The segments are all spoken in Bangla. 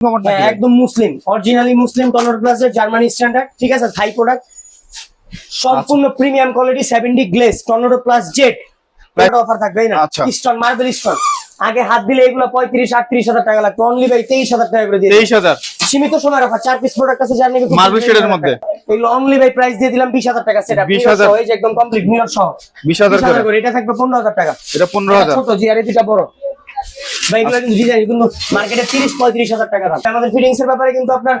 হ্যাঁ, একদম মুসলিম অরিজিনালি মুসলিম টনার প্লাসের জার্মানি স্ট্যান্ডার্ড ঠিক আছে? থাই প্রোডাক্ট সম্পূর্ণ premium quality seventy গ্লেস tornado plus jet offer থাকবে না। স্টোন মার্বেল স্টোন আগে হাত দিলে এগুলো পঁয়ত্রিশ আটত্রিশ হাজার টাকা লাগতো। অনলি ভাই তেইশ হাজার টাকা করে দিয়ে তেইশ হাজার। সীমিত সময় অফার চার পিস প্রোডাক্ট আছে Marble shade এর মধ্যে। এগুলো অনলি ভাই প্রাইস দিয়ে দিলাম বিশ হাজার টাকা। সেটা 20,000 হয়েছে একদম কমপ্লিট মিরর সহ। বিশ হাজার বিশ করে। এটা থাকবে পনেরো হাজার টাকা। এটা পনেরো হাজার। ছোট জি আর এই দুটা বড়। কিন্তু ডিজাইন কিন্তু মার্কেটে তিরিশ পঁয়ত্রিশ হাজার টাকা দাম। আমাদের ফিটিংস এর ব্যাপারে কিন্তু আপনার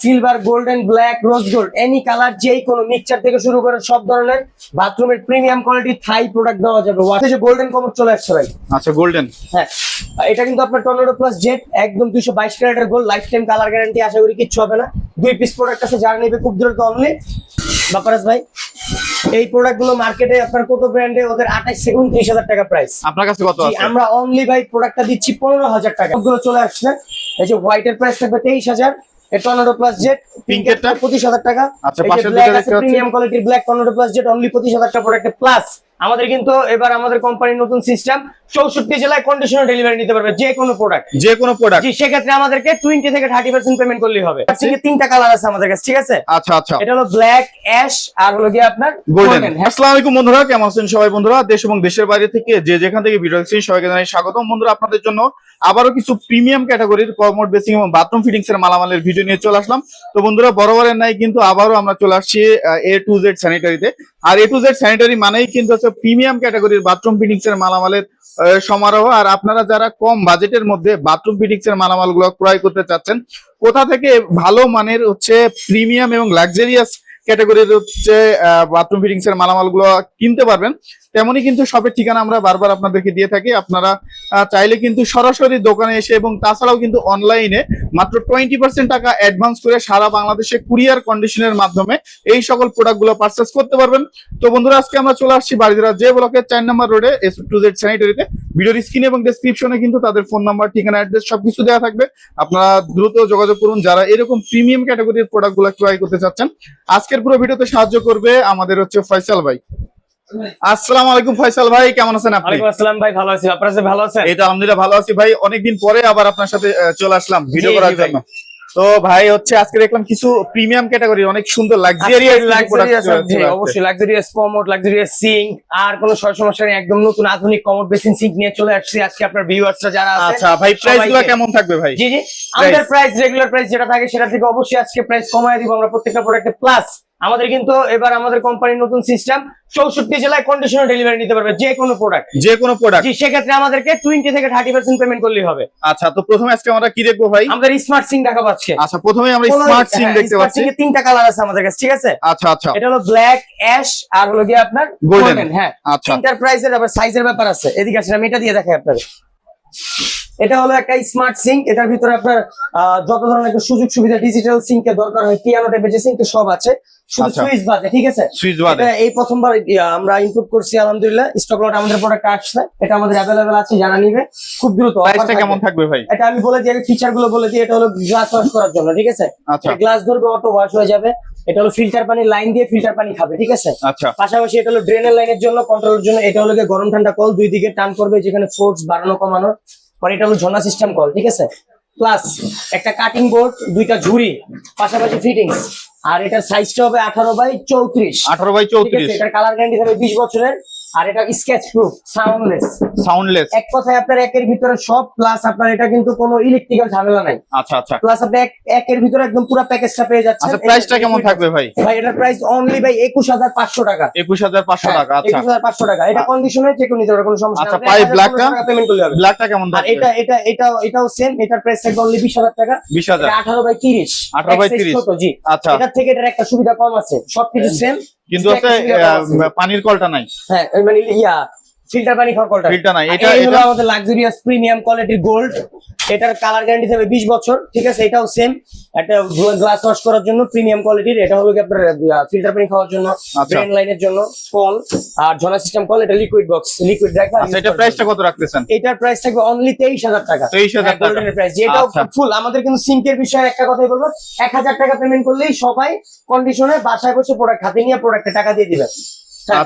silver golden black rose gold any colour যেই কোনো মিক্সচার থেকে শুরু করে সব ধরনের বাথরুমের প্রিমিয়াম কোয়ালিটি থাই প্রোডাক্ট দেওয়া যাবে। ওয়াটে যে গোল্ডেন কমর চলে আসছে ভাই। আচ্ছা গোল্ডেন হ্যাঁ। এটা কিন্তু আপনার টর্নেডো প্লাস জেট একদম দুইশো বাইশ ক্যারেটের gold life time colour guarantee আশা করি কিচ্ছু হবে না। দুই পিস প্রোডাক্ট আছে যারা নেবে খুব দ্রুত অনলি বাপারাস ভাই এই প্রোডাক্টগুলো মার্কেটে আপনার কত ব্র্যান্ডে ওদের আঠাশ সেকেন্ড উনত্রিশ হাজার টাকা প্রাইস আপনার কাছে কত আছে? আমরা অনলি ভাই প্রোডাক্টটা দিচ্ছি পনেরো হাজার টাকা। সবগুলো চলে আসছে। এই যে হোয়াইট এর প্রাইস থাকবে তেইশ হাজার। টর্নেডো প্লাস জেট পিঙ্কেরটা পিঙ্কের পঁচিশ হাজার টাকা। আচ্ছা। প্রিমিয়াম কোয়ালিটির black tornado plus jet only পঁচিশ হাজার টাকা প্রোডাক্ট প্লাস আমাদের কিন্তু এবার আমাদের কোম্পানির নতুন সিস্টেম চৌষট্টি জেলায় কন্ডিশনার ডেলিভারি নিতে পারবে যে কোনো প্রোডাক্ট যে কোনো প্রোডাক্ট জি সেক্ষেত্রে আমাদেরকে টোয়েন্টি থেকে থার্টি পার্সেন্ট পেমেন্ট করলেই হবে। তিনটা কালার আছে আমাদের কাছে ঠিক আছে? আচ্ছা আচ্ছা। এটা হলো ব্ল্যাক অ্যাশ আর হলো গিয়ে আপনার গোল্ডেন হ্যাঁ। আসসালামু আলাইকুম বন্ধুরা কেমন আছেন সবাই বন্ধুরা? দেশ এবং দেশের বাইরে থেকে যে যেখান থেকে ভিডিও দেখছেন সবাইকে জানাই স্বাগতম। বন্ধুরা আপনাদের জন্য আবারও কিছু প্রিমিয়াম ক্যাটাগরির কমোড বেসিং এবং বাথরুম ফিটিংস এর মালামালের ভিডিও নিয়ে চলে আসলাম। তো বন্ধুরা বরাবরের নাই কিন্তু আবারও আমরা চলে আসছি এ টু জেড স্যানিটারিতে আর এ টু জেড স্যানিটারি মানেই কিন্তু হচ্ছে প্রিমিয়াম ক্যাটাগরির বাথরুম ফিটিংস এর মালামালের সমারোহ। আর আপনারা যারা কম বাজেটের মধ্যে বাথরুম ফিটিংস এর মালামালগুলো ক্রয় করতে চাচ্ছেন, কোথা থেকে ভালো মানের হচ্ছে প্রিমিয়াম এবং লাক্সারিয়াস ক্যাটাগরির হচ্ছে বাথরুম ফিটিংস এর মালামালগুলো কিনতে পারবেন। তেমনই কিন্তু শপের ঠিকানা আমরা বারবার আপনাদেরকে দিয়ে থাকি। আপনারা চাইলে কিন্তু সরাসরি দোকানে এসে এবং তাছাড়াও কিন্তু অনলাইনে মাত্র টোয়েন্টি পার্সেন্ট টাকা অ্যাডভান্স করে সারা বাংলাদেশে কুরিয়ার কন্ডিশনের মাধ্যমে এই সকল প্রোডাক্টগুলো পারচেস করতে পারবেন। তো বন্ধুরা, আজকে আমরা চলে আসছি বাড়িধারা যে ব্লকের চার নম্বর রোডে এস টু জেড স্যানিটারিতে ভিডিওর স্ক্রিন এবং ডেসক্রিপশনে কিন্তু তাদের ফোন নাম্বার ঠিকানা অ্যাড্রেস সবকিছু দেওয়া থাকবে। আপনারা দ্রুত যোগাযোগ করুন। যারা এরকম প্রিমিয়াম ক্যাটাগরির প্রোডাক্টগুলো ক্রয় করতে চাচ্ছেন, আজকের পুরো ভিডিওতে সাহায্য করবে আমাদের হচ্ছে ফয়সাল ভাই। আসসালামু আলাইকুম ফয়সাল ভাই কেমন আছেন আপনি? ওয়ালাইকুম আসসালাম ভাই ভালো আছি। আপনারা ভালো আছেন? এই তো আলহামদুলিল্লাহ ভালো আছি ভাই। অনেকদিন পরে আবার আপনার সাথে চলে আসলাম ভিডিও করার জন্য। তো ভাই হচ্ছে আজকে দেখলাম কিছু প্রিমিয়াম ক্যাটাগরি অনেক সুন্দর লাক্সারিয়াস লাক্সারিয়াস অবশ্যই লাক্সারিয়াস কমোড লাক্সারিয়াস সিঙ্ক আর কোনো সমস্যা নেই একদম নতুন আধুনিক কমোড বেসিন সিঙ্ক নিয়ে চলে আসছি আজকে আপনার ভিউয়ার্সরা যারা আছে আচ্ছা ভাই প্রাইসগুলো কেমন থাকবে ভাই? জি জি আমাদের প্রাইস রেগুলার প্রাইস যেটা থাকে সেটা থেকে অবশ্যই আজকে প্রাইস কমায় দিব। আমরা প্রত্যেকটা প্রোডাক্টে প্লাস আমাদের কিন্তু এবার আমাদের কোম্পানির নতুন সিস্টেম চৌষট্টি জেলায় কন্ডিশনার ডেলিভারি নিতে পারবে যে কোনো প্রোডাক্ট যে কোনো প্রোডাক্ট জি সেক্ষেত্রে আমাদেরকে টোয়েন্টি থেকে থার্টি পার্সেন্ট পেমেন্ট করলেই হবে। আচ্ছা তো প্রথমে আজকে আমরা কি দেখব ভাই? আমাদের স্মার্ট সিং দেখা আজকে। আচ্ছা প্রথমে আমরা স্মার্ট সিম হ্যাঁ, দেখতে পাচ্ছি। তিনটা কালার আছে আমাদের কাছে ঠিক আছে? আচ্ছা আচ্ছা। এটা হলো ব্ল্যাক অ্যাশ আর হলো গিয়ে আপনার। গোল্ডেন হ্যাঁ। আচ্ছা। তিনটার প্রাইসের আবার সাইজের ব্যাপার আছে। এদিকে আসলে আমি এটা দিয়ে দেখাই আপনাদের। এটা হলো একটা স্মার্ট সিঙ্ক এটার ভিতরে আপনার যত ধরনের সুযোগ সুবিধা ডিজিটাল সিঙ্কের দরকার হয় পিয়ানো টাইপের যে সিঙ্ক সব আছে শুধু আচ্ছা। সুইচ বাদে ঠিক আছে? সুইচ বাদে এই প্রথমবার আমরা ইনপুট করছি আলহামদুলিল্লাহ। স্টক লট আমাদের প্রোডাক্ট আসছে এটা আমাদের আছে যারা নিবে খুব দ্রুত প্রাইসটা কেমন থাকবে ভাই? এটা আমি বলে দিই ফিচারগুলো বলে দিই এটা হলো গ্লাস ওয়াশ করার জন্য ঠিক আছে? আচ্ছা। গ্লাস ধরবে অটো ওয়াশ হয়ে যাবে। এটা হলো ফিল্টার পানি লাইন দিয়ে ফিল্টার পানি খাবে ঠিক আছে? আচ্ছা। পাশাপাশি এটা হলো ড্রেনের লাইনের জন্য কন্ট্রোলের জন্য এটা হলো গরম ঠান্ডা কল দুই দিকে টান করবে যেখানে ফোর্স বাড়ানো কমানোর। পরে এটা হলো ঝর্ণা সিস্টেম কল ঠিক আছে? প্লাস একটা কাটিং বোর্ড দুইটা ঝুড়ি পাশাপাশি ফিটিংস আর এটার সাইজটা হবে আঠারো বাই চৌত্রিশ। আঠারো বাই চৌত্রিশ। এটার কালার গ্যারান্টি হবে বিশ বছরের। আর এটা স্কেচ প্রুফ সাউন্ডলেস সাউন্ডলেস এক কথায় আপনার একের ভিতরে সব প্লাস আপনার এটা কিন্তু কোনো ইলেকট্রিক্যাল ঝামেলা নাই। আচ্ছা আচ্ছা। প্লাস আপনি এক- একের ভিতরে একদম পুরো প্যাকেজটা পেয়ে যাচ্ছেন। আচ্ছা প্রাইসটা কেমন থাকবে ভাই? ভাই এটার প্রাইস অনলি ভাই একুশ হাজার পাঁচশো টাকা। একুশ হাজার পাঁচশো টাকা আচ্ছা। একুশ হাজার পাঁচশো টাকা। এটা কন্ডিশনে যে কেউ নিতে পারবে কোনো সমস্যা আচ্ছা। পাই 1000 black টা? পেমেন্ট করলে হবে। ব্ল্যাকটা কেমন আর থাকবে? এটা এটা এটাও এটাও সেম এটার প্রাইস থাকবে অনলি বিশ হাজার টাকা। বিশ হাজার। এটা আঠারো বাই তিরিশ। 18 by 30 জি। আচ্ছা। এটার থেকে এটার একটা সুবিধা কম আছে। সবকিছু সেম কিন্তু আছে পানির কলটা নাই। হ্যাঁ মানে ইয়া ফিল্টার পানি খাওয়ার কলটা। ফিল্টার নাই এটা এটা আমাদের লাক্সারিয়াস প্রিমিয়াম কোয়ালিটির গোল্ড এটার কালার গ্যারান্টি থাকবে বিশ বছর ঠিক আছে? এটাও সেম একটা গ্লাস ওয়াশ করার জন্য প্রিমিয়াম কোয়ালিটির এটা হলো কি আপনার ফিল্টার পানি খাওয়ার জন্য আচ্ছা। ড্রেন লাইনের জন্য কল। আর ঝর্ণা সিস্টেম কল এটা লিকুইড বক্স লিকুইড রাখা আচ্ছা এটা প্রাইসটা কত রাখতেছেন? এটার প্রাইস থাকবে অনলি তেইশ হাজার টাকা। 23,000 টাকা। গোল্ডেনের প্রাইস যেটাও আচ্ছা। ফুল আমাদের কিন্তু সিঙ্কের বিষয়ে একটা কথাই বলব। এক হাজার টাকা পেমেন্ট করলেই সবাই কন্ডিশনে বাসায় বসে প্রোডাক্ট হাতে নিয়ে প্রোডাক্টে টাকা দিয়ে দিবে। আচ্ছা,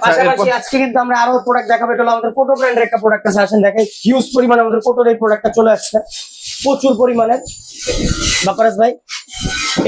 পাশাপাশি আজকে কিন্তু আমরা আরও প্রোডাক্ট দেখাবো। এটা আমাদের ব্র্যান্ডের একটা প্রোডাক্ট আছে আসেন দেখাই। হিউজ পরিমাণে আমাদের এই প্রোডাক্টটা চলে আসছে। প্রচুর পরিমাণে ভাই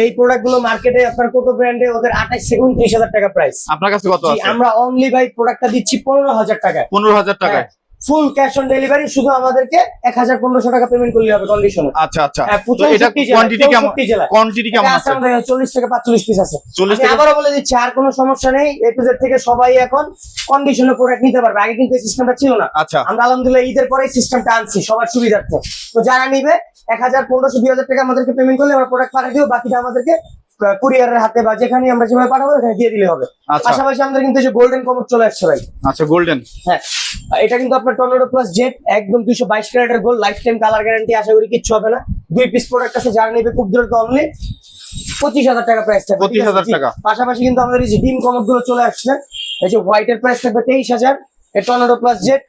এই প্রোডাক্টগুলো মার্কেটে আপনার কত ব্র্যান্ডে ওদের আঠাশ উনত্রিশ হাজার টাকা প্রাইস আপনার কাছে কত আমরা অনলি ভাই প্রোডাক্টটা দিচ্ছি পনেরো হাজার টাকায়। পনেরো হাজার টাকায়। ফুল ক্যাশ অন ডেলিভারি শুধু আমাদেরকে এক হাজার পনেরোশো টাকা পেমেন্ট করলে হবে কন্ডিশনে আচ্ছা আচ্ছা। হ্যাঁ, তো এটা কোয়ান্টিটি কেমন কোয়ান্টিটি কেমন আছে? চল্লিশ থেকে পাঁচচল্লিশ পিস আছে। আমি থেকে আবারও বলে দিচ্ছি আর কোনো সমস্যা নেই। এ টু জেড থেকে সবাই এখন কন্ডিশনে প্রোডাক্ট নিতে পারবে। আগে কিন্তু এই সিস্টেমটা ছিল না। আচ্ছা। আমরা আলহামদুলিল্লাহ ঈদের পরে সিস্টেমটা আনছি সবার সুবিধার্থে। তো যারা নিবে এক হাজার পনেরোশো দুই হাজার টাকা আমাদেরকে পেমেন্ট করলে আমরা প্রোডাক্ট পাঠিয়ে দিব বাকিটা আমাদেরকে কুরিয়ারের হাতে বা যেখানে আমরা যেভাবে পাঠাবো ওখানে দিয়ে দিলে হবে। আচ্ছা। পাশাপাশি আমাদের কিন্তু এই যে গোল্ডেন কমর চলে আসছে ভাই। আচ্ছা গোল্ডেন হ্যাঁ। এটা কিন্তু আপনার টর্নেডো প্লাস জেট একদম দুইশো বাইশ ক্যারেটের gold life time colour guarantee আশা করি কিচ্ছু হবে না। দুই পিস প্রোডাক্ট আছে যারা নেবে খুব দ্রুত অনলি পঁচিশ হাজার টাকা প্রাইস থাকবে 25,000 জি। টাকা। পাশাপাশি কিন্তু আমাদের এই যে ডিম কমরগুলো চলে আসছে এই যে হোয়াইট এর প্রাইস থাকবে তেইশ হাজার। Tornado plus jet?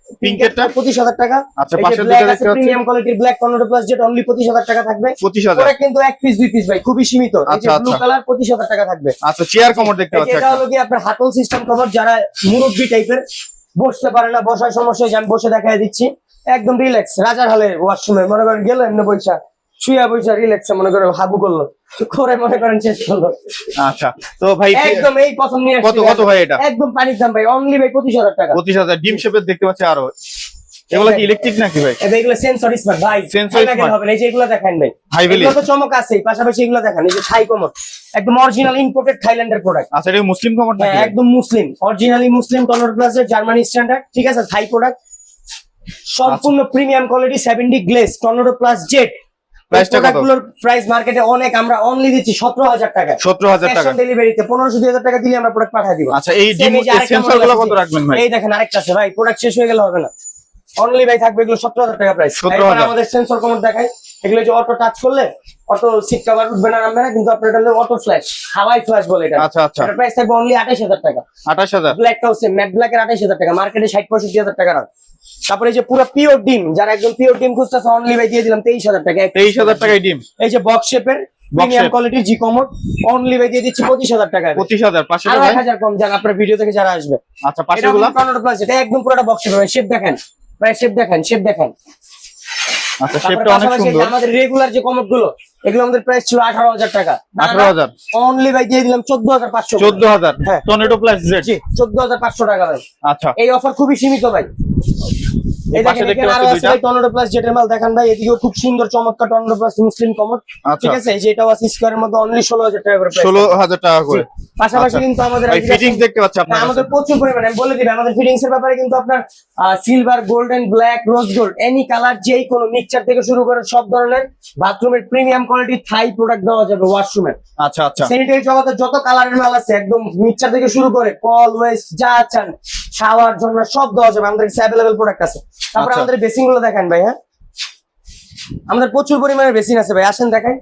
পঁচিশ হাজার টাকা। আচ্ছা, পাশের দুটো দেখতে। প্রিমিয়াম কোয়ালিটির black tornado plus jet only পঁচিশ হাজার টাকা থাকবে। পঁচিশ হাজার। কিন্তু এক পিস দুই পিস ভাই খুবই সীমিত। এই যে ব্লু। কালার পঁচিশ হাজার টাকা থাকবে। আচ্ছা চেয়ার কমর দেখতে এটা হলো কি আপনার হাতল সিস্টেম কভার যারা মুরব্বি টাইপের বসতে পারে না বসার সমস্যা আমি বসে দেখাই দিচ্ছি। একদম রিল্যাক্স রাজার হলে ওয়াশরুমে মনে করেন গেল এমনি বৈশা শুয়া বৈশা রিল্যাক্সে মনে করেন হাবু করল। করে মনে করেন শেষ করল আচ্ছা তো ভাই একদম এই প্রথম নিয়ে কত কত ভাই এটা? একদম পানির দাম ভাই অনলি ভাই পঁচিশ হাজার টাকা। পঁচিশ হাজার ডিম শেপের দেখতে পাচ্ছি আরও। এগুলো কি ইলেকট্রিক নাকি ভাই? এবার এগুলো সেন্সর স্মার্ট ভাই গেলে smart। হবে এই যে এগুলো দেখেন ভাই। হাই ভ্যালি এগুলো তো চমক আছেই পাশাপাশি এগুলো দেখেন এই যে থাই কমর একদম অরিজিনাল ইম্পোর্টেড থাইল্যান্ডের প্রোডাক্ট আচ্ছা এটা মুসলিম কমর নাকি? হ্যাঁ, একদম মুসলিম অরিজিনালি মুসলিম টনার প্লাসের জার্মানি স্ট্যান্ডার্ড ঠিক আছে থাই প্রোডাক্ট সম্পূর্ণ premium quality seventy গ্লেস tornado plus jet? গুলোর প্রাইস মার্কেটে অনেক আমরা অনলি দিচ্ছি হাজার টাকা। হাজার টাকা। ডেলিভারিতে দুই হাজার টাকা দিলে আমরা প্রোডাক্ট পাঠিয়ে দিব। আচ্ছা এই ডিম Same আরেকটা। কত রাখবেন ভাই? এই দেখেন আরেকটা আছে ভাই প্রোডাক্ট শেষ হয়ে গেলে হবে না। অনলি ভাই থাকবে এগুলো সতেরো হাজার টাকা প্রাইস 17,000 আমাদের সেন্সর কমন দেখায় এগুলো যে অটো টাচ করলে অটো সিট কভার উঠবে না নামবে না কিন্তু আপনার এটা অটো ফ্ল্যাশ হাওয়াই ফ্ল্যাশ বলে এটা। আচ্ছা আচ্ছা। এটার প্রাইস থাকবে অনলি আঠাশ হাজার টাকা। আঠাশ হাজার। ব্ল্যাকটাও সেম ম্যাট ব্ল্যাকের আঠাশ হাজার টাকা। মার্কেটে ষাট পঁয়ষট্টি হাজার টাকা রাখ তারপরে এই যে পুরো পিওর ডিম যারা একদম পিওর ডিম খুঁজতেছে অনলি ভাই দিয়ে দিলাম তেইশ হাজার টাকা তেইশ হাজার টাকায় ডিম। এই যে বক্স শেপের প্রিমিয়াম। কোয়ালিটির জি কমোড অনলি ভাই দিয়ে দিচ্ছি পঁচিশ হাজার টাকা পঁচিশ হাজার পাঁচশো আরও হাজার কম যান আপনার ভিডিও থেকে যারা আসবে। আচ্ছা পাঁচশো গুলা প্লাস এটা একদম পুরোটা বক্স শেপ শেপ দেখেন। ভাই শেপ দেখেন শেপ দেখেন। আচ্ছা শেপটা অনেক সুন্দর। আমাদের রেগুলার যে কমোডগুলো এগুলো আমাদের প্রাইস ছিল আঠারো হাজার টাকা। আঠারো হাজার। অনলি ভাই দিয়ে দিলাম চোদ্দ হাজার পাঁচশো চোদ্দ হাজার। হ্যাঁ। টর্নেডো প্লাস জেড জি চোদ্দ হাজার পাঁচশো টাকা ভাই। আচ্ছা। এই অফার খুবই সীমিত ভাই। টর্নেডো প্লাস জেটের মাল দেখান ভাই এদিকেও খুব সুন্দর চমৎকার টর্নেডো প্লাস মুসলিম আচ্ছা। ঠিক আছে এই যে এটাও আছে স্কোয়ারের মধ্যে অনলি ষোলো হাজার টাকা করে ষোলো হাজার টাকা করে। পাশাপাশি আচ্ছা। কিন্তু আমাদের ফিটিংস দেখতে পাচ্ছি আপনার আমাদের প্রচুর পরিমাণে আমি বলে দিবে আমাদের ফিটিংস এর ব্যাপারে কিন্তু আপনার silver golden black rose gold any colour যেই কোনো মিক্সচার থেকে শুরু করে সব ধরনের বাথরুমের প্রিমিয়াম কোয়ালিটি থাই প্রোডাক্ট দেওয়া যাবে ওয়াশরুমের আচ্ছা আচ্ছা। স্যানিটারি জগতে যত কালারের মাল আছে একদম মিক্সচার থেকে শুরু করে কল ওয়েস্ট যা চান শাওয়ার জন্য সব দেওয়া যাবে। আমাদের কাছে অ্যাভেলেবেল প্রোডাক্ট আছে। তারপরে আচ্ছা। আমাদের বেসিনগুলো দেখেন ভাই হ্যাঁ? আমাদের প্রচুর পরিমাণে বেসিন আছে ভাই আসেন দেখেন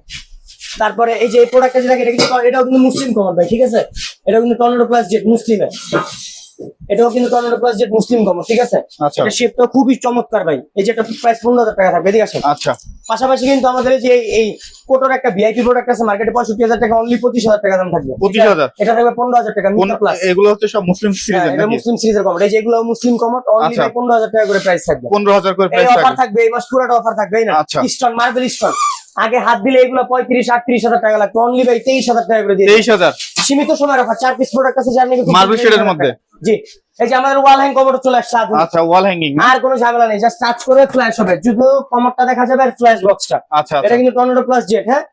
তারপরে এই যে এই প্রোডাক্টটা যেটা এটা কিন্তু এটাও কিন্তু মুসলিম কমন ভাই ঠিক আছে? এটা কিন্তু টর্নেডো প্লাস জেট মুসলিমের। এটাও কিন্তু টর্নেডো প্লাস জেট মুসলিম কমন ঠিক আছে? আচ্ছা। এটা শেপটা খুবই চমৎকার ভাই। এই যে এটা প্রাইস পনেরো হাজার টাকা থাকবে এদিকে আসেন। আচ্ছা। পাশাপাশি কিন্তু আমাদের যে এই- কোটোর একটা ভিআইপি প্রোডাক্ট আছে মার্কেটে পঁয়ষট্টি হাজার টাকা অনলি পঁচিশ হাজার টাকা দাম থাকবে। 25,000 এটা থাকবে পনেরো হাজার টাকা মিটা প্লাস এগুলো হচ্ছে সব মুসলিম সিরিজের এটা মুসলিম সিরিজের কমোড এই যেগুলো মুসলিম কমোড অনলি আচ্ছা। পনেরো হাজার টাকা করে প্রাইস থাকবে। পনেরো হাজার করে প্রাইস অফার থাকবে। এই মাস পুরোটা অফার থাকবে না? আচ্ছা। স্টোন মার্বেল স্টোন আগে হাত দিলে এগুলো পঁয়ত্রিশ আটত্রিশ হাজার টাকা লাগতো অনলি ভাই তেইশ হাজার টাকা করে দিয়ে তেইশ হাজার? সীমিত সময় রাখা চার পিস প্রোডাক্ট আছে যার নাকি Marble shade মধ্যে? জি। এই যে আমাদের ওয়াল হ্যাং কভার চলে আসছে আচ্ছা ওয়াল হ্যাঙ্গিং আর কোনো ঝামেলা নেই জাস্ট টাচ করে ফ্ল্যাশ হবে। শুধু কমরটা দেখা যাবে আর ফ্ল্যাশ বক্সটা আচ্ছা এটা আচ্ছা কিন্তু টর্নেডো প্লাস জেট হ্যাঁ?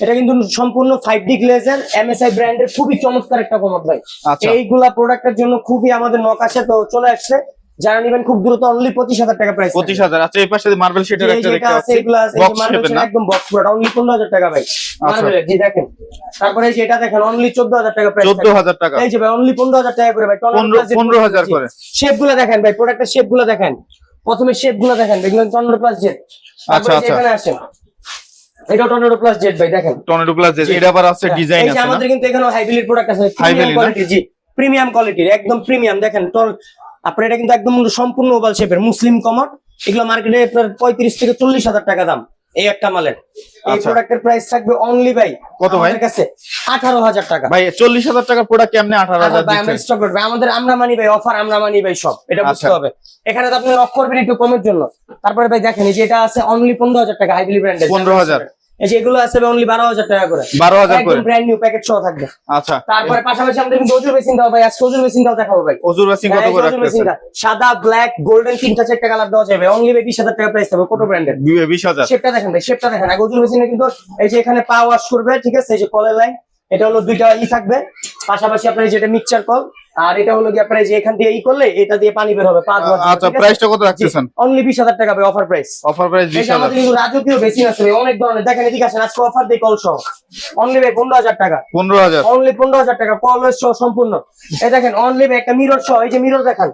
এটা কিন্তু সম্পূর্ণ ফাইভ ডি গ্লেজার এমএসআই ব্র্যান্ডের খুবই চমৎকার একটা কমর ভাই। আচ্ছা। এইগুলা প্রোডাক্টের জন্য খুবই আমাদের নকাশে তো চলে আসছে। যারা নেবেন খুব দ্রুত অনলি পঁচিশ হাজার টাকা প্রাইস পঁচিশ হাজার। আচ্ছা এই পাশে মার্বেল শেডের একটা দেখতে আছে পাচ্ছি এগুলো আছে বক্স শেপের না? একদম বক্স পুরো অনলি পনেরো হাজার টাকা ভাই। আচ্ছা। মার্বেলের জি দেখেন। তারপরে এই যে এটা দেখেন অনলি চোদ্দ হাজার টাকা প্রাইস চোদ্দ হাজার টাকা। এই যে ভাই অনলি পনেরো হাজার টাকা করে ভাই পনেরো পনেরো হাজার করে। শেপগুলো দেখেন ভাই প্রোডাক্টের শেপগুলো দেখেন। প্রথমে শেপগুলো দেখেন দেখলেন টর্নেডো প্লাস জেট আচ্ছা, আচ্ছা। এখানে আসেন। এটা টর্নেডো প্লাস জেট ভাই দেখেন। টর্নেডো প্লাস জি। এটা আবার আছে হ্যাঁ, ডিজাইন এই যে আছে আমাদের কিন্তু এখানে হাইব্রিড প্রোডাক্ট আছে প্রিমিয়াম কোয়ালিটি জি। প্রিমিয়াম কোয়ালিটির একদম প্রিমিয়াম দেখেন আপনার এটা কিন্তু একদম সম্পূর্ণ ওভাল শেপের মুসলিম কমর এগুলো মার্কেটে আপনার পঁয়ত্রিশ থেকে চল্লিশ হাজার টাকা দাম এই একটা মালের। এই আচ্ছা। প্রোডাক্টের প্রাইস থাকবে অনলি ভাই কত ভাই? কাছে আঠারো হাজার টাকা। ভাই চল্লিশ হাজার টাকার প্রোডাক্ট কেমনে আঠারো আর হাজার ভাই আমরা স্টক করবে। আমাদের আমরা মানি ভাই অফার আমরা মানি ভাই সব এটা বুঝতে আচ্ছা। হবে। এখানে তো আপনি নক করবেন একটু কমের জন্য। তারপরে ভাই দেখেন এই যে এটা আছে অনলি পনেরো হাজার টাকা হাইডলি ব্র্যান্ডের 15,000 যে এগুলো আছে অনলি বারো হাজার টাকা করে। বারো হাজার করে। ব্র্যান্ড নিউ প্যাকেট সহ থাকবে। আচ্ছা। তারপরে পাশাপাশি আমাদের কিন্তু ওজুর মেশিন দাও ভাই আজকে মেশিন দাও দেখাবো ভাই। ওজুর মেশিন কত হ্যাঁ, করে রাখতেছেন? সাদা ব্ল্যাক গোল্ডেন তিনটা চারটা কালার দেওয়া যাবে। অনলি ভাই বিশ হাজার টাকা প্রাইস থাকবে কত ব্র্যান্ডের বি- বিশ হাজার। শেপটা দেখেন ভাই শেপটা দেখেন। অজুর বেসিনে কিন্তু এই যে এখানে পা ওয়াশ করবে ঠিক আছে? এই যে কলের লাইন এটা হলো দুইটা ই থাকবে। পাশাপাশি আপনার যেটা মিক্সচার কল আর এটা হলো কি আপনার যে এখান দিয়ে ই করলে এটা দিয়ে পানি বের হবে পা ধোয়ার আচ্ছা প্রাইসটা কত রাখতেছেন? অনলি বিশ হাজার টাকা ভাই অফার প্রাইস অফার প্রাইস এই বিশ যে হাজার। আমাদের কিন্তু রাজকীয় বেশি আছে ভাই, অনেক ধরনের। দেখেন এদিকে আসেন আজকে অফার দিই কল সহ। অনলি ভাই পনেরো হাজার টাকা। পনেরো হাজার। অনলি পনেরো হাজার টাকা কলের সহ সম্পূর্ণ। এই দেখেন অনলি একটা মিরর সহ এই যে মিরর দেখেন।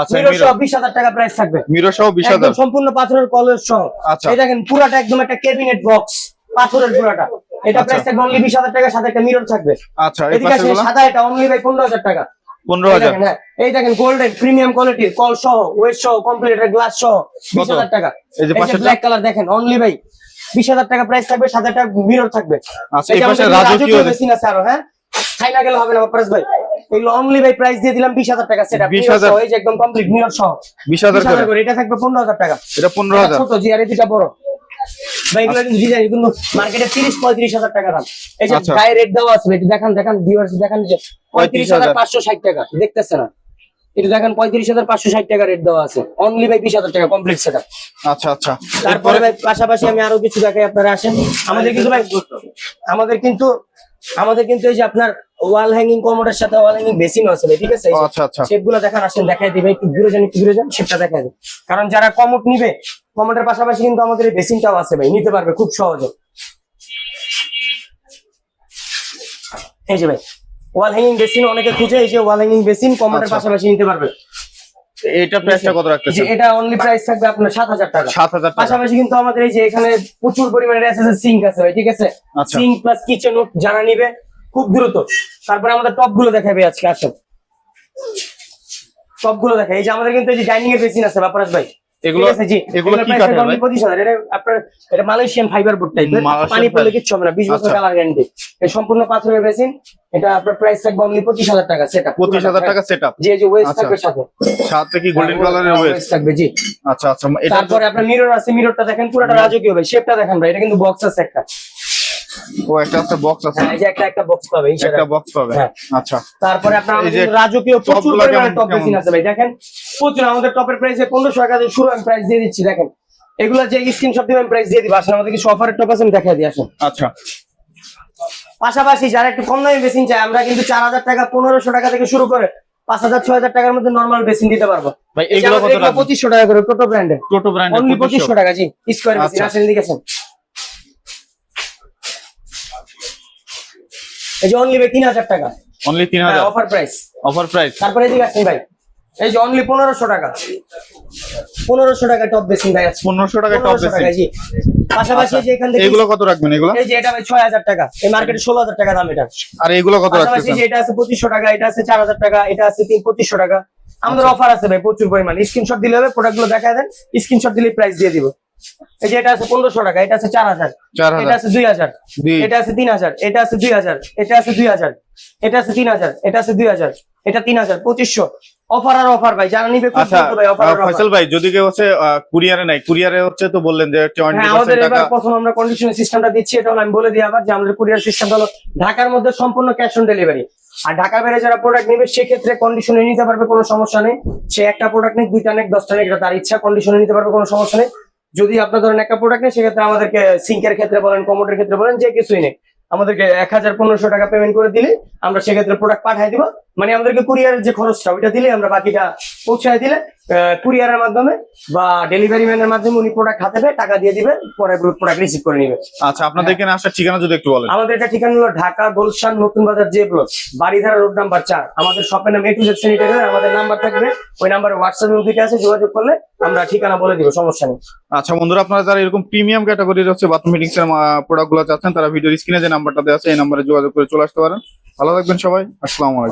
আচ্ছা মিরর সহ মিরর বিশ হাজার টাকা প্রাইস থাকবে। মিরর সহ বিশ হাজার। একদম সম্পূর্ণ পাথরের কলের সহ। আচ্ছা। এই দেখেন পুরাটা একদম একটা ক্যাবিনেট বক্স পাথরের পুরাটা। এটা আচ্ছা। প্রাইস থাকবে অনলি বিশ হাজার টাকা সাথে একটা মিরর থাকবে। আচ্ছা এই পাশে সাদা এটা অনলি ভাই পনেরো হাজার টাকা। পনেরো এই হাজার। দেখেন, হ্যাঁ, এই দেখেন গোল্ডেন প্রিমিয়াম কোয়ালিটির কল সহ ওয়েট সহ কমপ্লিট গ্লাস সহ বিশ কত? হাজার টাকা। এই যে পাশেরটা? ব্ল্যাক কালার দেখেন অনলি ভাই বিশ হাজার টাকা প্রাইস থাকবে সাথে একটা মিরর থাকবে। আচ্ছা এই পাশে রাজকীয় মেশিন আছে আরও হ্যাঁ? চাইনা গেলে হবে না বাপ্পারাজ ভাই। এগুলো অনলি ভাই প্রাইস দিয়ে দিলাম বিশ হাজার টাকা সেটা 20,000 এই যে একদম কমপ্লিট মিরর সহ। বিশ হাজার বিশ করে করে এটা থাকবে পনেরো হাজার টাকা। এটা পনেরো এটা হাজার ছোট জি আর এটা বড়। ভাই এগুলো কিন্তু ডিজাইন কিন্তু মার্কেটে তিরিশ পঁয়ত্রিশ হাজার টাকা দাম। এই যে আচ্ছা। গায়ে রেট দেওয়া আছে ভাই, এটা দেখান দেখান ভিউয়ার্স দেখান যে পঁয়ত্রিশ হাজার পাঁচশো ষাট টাকা দেখতেছে না? এটা দেখেন পঁয়ত্রিশ হাজার পাঁচশো ষাট টাকা রেট দেওয়া আছে। অনলি ভাই বিশ হাজার টাকা কমপ্লিট সেটা আচ্ছা আচ্ছা। তারপরে ভাই পাশাপাশি আমি আরও কিছু দেখাই আপনারা আসেন। আমাদের কিন্তু ভাই আমাদের কিন্তু আমাদের কিন্তু এই যে আপনার ওয়াল হ্যাঙ্গিং কমোডের সাথে ওয়াল হ্যাঙ্গিং বেসিন আছে ভাই ঠিক আছে? আচ্ছা আচ্ছা। দেখান আসেন দেখাই দিবে একটু ঘুরে যান একটু ঘুরে যান শেপটা দেখাই কারণ যারা কমোড নিবে কমোডের পাশাপাশি কিন্তু আমাদের এই বেসিনটাও আছে ভাই নিতে পারবে খুব সহজে। এই যে ভাই ওয়াল হ্যাঙ্গিং বেসিন অনেকে খুঁজে এই যে ওয়াল হ্যাঙ্গিং বেসিন কমোডের। পাশাপাশি নিতে পারবে। এটা প্রাইসটা কত রাখতেছেন? এটা অনলি প্রাইস থাকবে আপনার সাত হাজার টাকা। সাত হাজার টাকা। পাশাপাশি কিন্তু আমাদের এই যে এখানে প্রচুর পরিমাণে এসএসএস সিঙ্ক আছে ভাই ঠিক আছে। সিঙ্ক প্লাস কিচেন জানা নিবে খুব দ্রুত। তারপরে আমাদের টপগুলো দেখাবে আজকে আসেন। টপগুলো দেখাই। এই যে আমাদের কিন্তু এই যে ডাইনিং এর বেসিন আছে বাপারাজ ভাই। এগুলো ঠিক আছে, জি। এগুলো কি কাঠের ভাই? 25,000 এটা আপনার এটা মালয়েশিয়ান ফাইবার বোর্ড টাইপের পানি পড়লে fiber। হবে না। 20 বছর আচ্ছা। কালার গ্যারান্টি সম্পূর্ণ পাথরের বেসিন এটা আপনার প্রাইস থাকবে অনলি 25000 টাকা সেটা পঁচিশ হাজার টাকা জি ওয়েস্ট আচ্ছা। থাকবে সাথে। সাথে কি গোল্ডেন কালারের ওয়েস্ট ওয়েস্ট থাকবে জি। আচ্ছা আচ্ছা এটা তারপরে আপনার মিরর আছে মিররটা দেখেন পুরোটা রাজকীয় ভাই। শেপটা দেখেন ভাই এটা কিন্তু বক্স আছে একটা। ও একটা আছে বক্স আছে। হ্যাঁ, এই যে একটা একটা বক্স পাবে একটা বক্স পাবে। হ্যাঁ। আচ্ছা। তারপরে আপনার আমাদের রাজকীয় প্রচুর পরিমাণে টপ? বেসিন আছে ভাই দেখেন। প্রচুর আমাদের টপের প্রাইস পনেরোশো টাকা দিয়ে শুরু আমি প্রাইস দিয়ে দিচ্ছি দেখেন। এগুলো যে স্ক্রিনশট দিবেন প্রাইস দিয়ে দিবো। আসলে আমাদের কিছু অফারের টপ আছে আমি দেখাই দিই আসেন। আচ্ছা। পাশাপাশি যারা একটু কম দামি বেসিন চায় আমরা কিন্তু চার হাজার টাকা পনেরোশো টাকা থেকে শুরু করে পাঁচ হাজার ছয় হাজার টাকার মধ্যে নর্মাল বেসিন দিতে পারব। ভাই এগুলো পঁচিশশো টাকা করে টোটো ব্র্যান্ডের টোটো ব্র্যান্ডের অনলি পঁচিশশো। টাকা জি। স্কোয়ার বেসিন আচ্ছা। আসেন এদিকে এই যে অনলি তিন হাজার টাকা। অনলি তিন হাজার অফার প্রাইস অফার প্রাইস তারপরে এদিকে আসেন ভাই। এই যে অনলি পনেরোশো টাকা। পনেরোশো টাকা টপ বেসিন ভাই আছে। পনেরোশো টাকা টপ জি। পাশাপাশি যে এখান থেকে এগুলো কত রাখবেন এগুলো? এই যে এটা ভাই টাকা। এই মার্কেটে ষোলো হাজার টাকা দাম এটা। আর এগুলো কত পাশাপাশি যে এটা আছে পঁচিশশো টাকা এটা আছে চার হাজার টাকা এটা আছে তিন পঁচিশশো টাকা। আমাদের আচ্ছা। অফার আছে ভাই প্রচুর পরিমাণ। স্ক্রিনশট দিলে হবে প্রোডাক্টগুলো দেখা দেন। স্ক্রিনশট দিলে প্রাইস দিয়ে দিব। এই যে এটা আছে পনেরোশো টাকা এটা আছে চার হাজার। এটা আছে দুই হাজার। এটা আছে তিন হাজার। এটা আছে দুই হাজার। এটা আছে দুই হাজার। এটা আছে তিন হাজার। এটা আছে দুই হাজার। এটা তিন হাজার। পঁচিশশো। অফার আর অফার ভাই জানা নিবে খুব আচ্ছা দ্রুত ভাই অফার আহ, ফয়সাল ভাই যদি কেউ হচ্ছে কুরিয়ারে নাই কুরিয়ারে হচ্ছে তো বললেন যে হ্যাঁ আমাদের এবার প্রথম আমরা কন্ডিশনের সিস্টেমটা দিচ্ছি এটা আমি বলে দিই আবার যে আমাদের কুরিয়ার সিস্টেমটা হলো ঢাকার মধ্যে সম্পূর্ণ ক্যাশ অন ডেলিভারি আর ঢাকার বাইরে যারা প্রোডাক্ট নেবে সেক্ষেত্রে কন্ডিশনে নিতে পারবে কোনো সমস্যা নেই। সে একটা প্রোডাক্ট নেই দুইটা নেই দশটা নেই তার ইচ্ছা কন্ডিশনে নিতে পারবে কোনো সমস্যা নেই। যদি আপনার ধরেন একটা প্রোডাক্ট নেই সেক্ষেত্রে আমাদেরকে সিঙ্কের ক্ষেত্রে বলেন কমোডের ক্ষেত্রে বলেন যে কিছুই নেই। আমাদেরকে এক হাজার পনেরোশো টাকা পেমেন্ট করে দিলে আমরা সেক্ষেত্রে প্রোডাক্ট পাঠিয়ে দিব। মানে আমাদেরকে কুরিয়ারের যে খরচটা ওইটা দিলে আমরা বাকিটা পৌঁছায় দিলে কুরিয়ারের মাধ্যমে বা ডেলিভারি ম্যানের মাধ্যমে উনি প্রোডাক্ট হাতে পেয়ে টাকা দিয়ে দিবে পরে প্রোডাক্ট রিসিভ করে নিবে। আচ্ছা আপনাদের এখানে আসার ঠিকানা যদি একটু বলেন। আমাদের এটা ঠিকানা হলো ঢাকা গুলশান নতুন বাজার যে ব্লক বাড়িধারা রোড নাম্বার চার। আমাদের শপের নাম জেড স্যানিটাইজার আমাদের নাম্বার থাকবে ওই নাম্বারে হোয়াটসঅ্যাপ দিতে আছে যোগাযোগ করলে আমরা ঠিকানা বলে দিব, সমস্যা নেই। আচ্ছা বন্ধুরা, আপনারা যারা এরকম প্রিমিয়াম ক্যাটাগরির হচ্ছে বাথরুম ফিটিংস এর প্রোডাক্টগুলো চাচ্ছেন, তারা ভিডিওর স্ক্রিনে যে নাম্বারটা দেওয়া আছে, এই নাম্বারে যোগাযোগ করে চলে আসতে পারেন। ভালো থাকবেন সবাই, আসসালামু আলাইকুম।